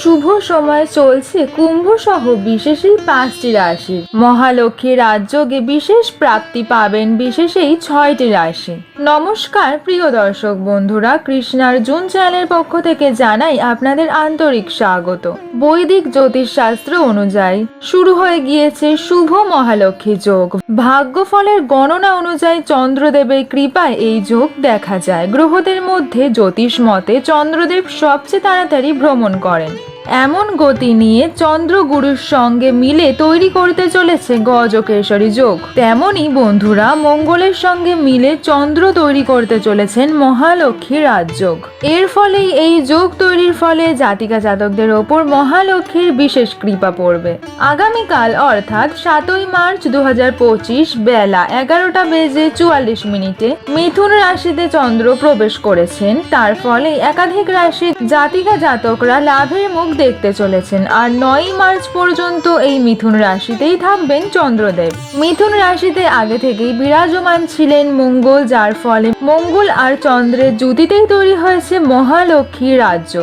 শুভ সময় চলছে কুম্ভ সহ বিশেষ এই পাঁচটি রাশি। মহালক্ষ্মী রাজযোগে বিশেষ প্রাপ্তি পাবেন বিশেষ এই ছয়টি রাশি। নমস্কার, প্রিয় দর্শক বন্ধুরা, কৃষ্ণার জুন চ্যানেলের পক্ষ থেকে জানাই আপনাদের আন্তরিক স্বাগত। বৈদিক জ্যোতিষশাস্ত্র অনুযায়ী শুরু হয়ে গিয়েছে শুভ মহালক্ষ্মী যোগ। ভাগ্যফলের গণনা অনুযায়ী চন্দ্রদেবের কৃপায় এই যোগ দেখা যায়। গ্রহদের মধ্যে জ্যোতিষ মতে চন্দ্রদেব সবচেয়ে তাড়াতাড়ি ভ্রমণ করেন। এমন গতি নিয়ে চন্দ্রগুরুর সঙ্গে মিলে তৈরি করতে চলেছে গজকেশরী যোগ। তেমনই বন্ধুরা, মঙ্গলের সঙ্গে মিলে চন্দ্র তৈরি করতে চলেছেন মহালক্ষ্মী রাজযোগ। এর ফলেই এই যোগ তৈরির ফলে জাতিকা জাতকদের ওপর মহালক্ষ্মীর বিশেষ কৃপা পড়বে। আগামীকাল, অর্থাৎ সাতই মার্চ দু হাজার পঁচিশ বেলা এগারোটা বেজে চুয়াল্লিশ মিনিটে মিথুন রাশিতে চন্দ্র প্রবেশ করেছেন। তার ফলে একাধিক রাশির জাতিকা জাতকরা লাভের মুখ দেখতে চলেছেন। আর নয়ই মার্চ পর্যন্ত এই মিথুন রাশিতেই থাকবেন চন্দ্রদেব। মিথুন রাশিতে আগে থেকেই বিরাজমান ছিলেন মঙ্গল, যার ফলে মঙ্গল আর চন্দ্রের জুতিতেই তৈরি হয়েছে মহালক্ষ্মী রাজ্য।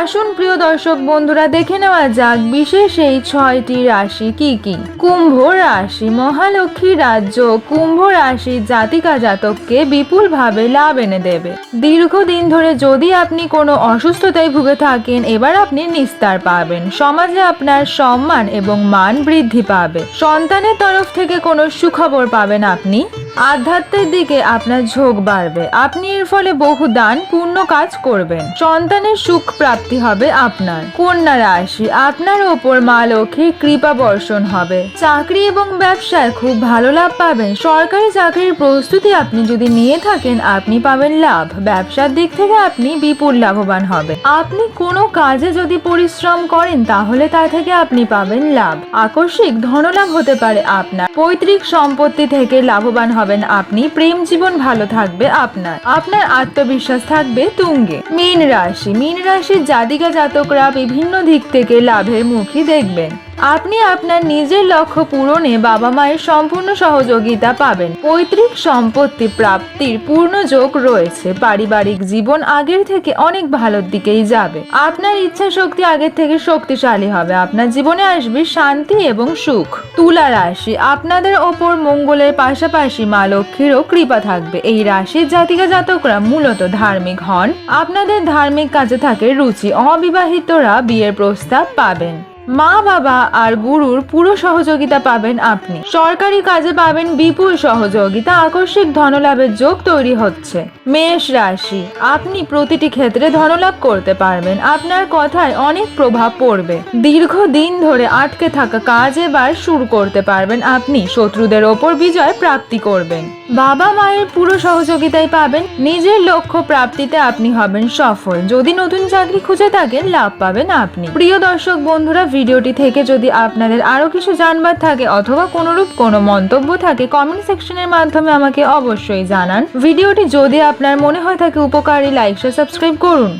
আসুন প্রিয় দর্শক বন্ধুরা, দেখে নেওয়া যাক বিশেষ এই ছয়টি রাশি কি কি। কুম্ভ রাশি, মহালক্ষ্মী রাজ্য, কুম্ভ রাশি জাতিকা জাতককে বিপুলভাবে লাভ এনে দেবে। দীর্ঘদিন ধরে যদি আপনি কোনো অসুস্থতায় ভুগে থাকেন, এবার আপনি নিস্তার পাবেন। সমাজে আপনার সম্মান এবং মান বৃদ্ধি পাবে। সন্তানের তরফ থেকে কোনো সুখবর পাবেন আপনি? আধ্যাত্মের দিকে আপনার ঝোঁক বাড়বে। আপনি এর ফলে বহু দান পূর্ণ কাজ করবেন। সন্তানের সুখ প্রাপ্তি হবে আপনার। কন্যা রাশি, আপনার ওপর মা লক্ষ্মীর কৃপা বর্ষণ হবে। চাকরি এবং ব্যবসায় খুব ভালো লাভ পাবেন। সরকারি চাকরির প্রস্তুতি আপনি যদি নিয়ে থাকেন, আপনি পাবেন লাভ। ব্যবসার দিক থেকে আপনি বিপুল লাভবান হবেন। আপনি কোনো কাজে যদি পরিশ্রম করেন, তাহলে তা থেকে আপনি পাবেন লাভ। আকস্মিক ধনলাভ হতে পারে আপনার। পৈতৃক সম্পত্তি থেকে লাভবান হবেন আপনি, প্রেম জীবন ভালো থাকবে আপনার। আপনার আত্মবিশ্বাস থাকবে তুঙ্গে। মীন রাশি। মীন রাশির জাতিকা জাতকরা বিভিন্ন দিক থেকে লাভের মুখী দেখবেন। আপনি আপনার নিজের লক্ষ্য পূরণে বাবা মায়ের সম্পূর্ণ সহযোগিতা পাবেন। পৈতৃক সম্পত্তি প্রাপ্তির পূর্ণ যোগ রয়েছে। পারিবারিক জীবন আগের থেকে অনেক ভালোর দিকেই যাবে। আপনার ইচ্ছা শক্তি আগের থেকে শক্তিশালী হবে। আপনার জীবনে আসবে শান্তি এবং সুখ। তুলা রাশি, আপনাদের ওপর মঙ্গলের পাশাপাশি মা লক্ষ্মীরও কৃপা থাকবে। এই রাশির জাতিকা জাতকরা মূলত ধার্মিক হন। আপনাদের ধার্মিক কাজে থাকে রুচি। অবিবাহিতরা বিয়ের প্রস্তাব পাবেন। মা, বাবা আর গুরুর পুরো সহযোগিতা পাবেন আপনি। সরকারি কাজে পাবেন বিপুল সহযোগিতা, আকস্মিক ধনলাভের যোগ তৈরি হচ্ছে। মেষ রাশি, আপনি প্রতিটি ক্ষেত্রে ধনলাভ করতে পারবেন। আপনার কথায় অনেক প্রভাব পড়বে। দীর্ঘদিন ধরে আটকে থাকা কাজ এবার শুরু করতে পারবেন আপনি। শত্রুদের ওপর বিজয় প্রাপ্তি করবেন। বাবা মায়ের পুরো সহযোগিতায় পাবেন। নিজের লক্ষ্য প্রাপ্তিতে আপনি হবেন সফল। যদি নতুন চাকরি খুঁজে থাকেন, লাভ পাবেন আপনি। প্রিয় দর্শক বন্ধুরা, ভিডিওটি থেকে যদি আপনাদের আরও কিছু জানবার থাকে অথবা কোনোরূপ কোনো মন্তব্য থাকে কমেন্ট সেকশনের মাধ্যমে আমাকে অবশ্যই জানান। ভিডিওটি যদি আপনার মনে হয় থাকে উপকারী লাইক সাবস্ক্রাইব করুন।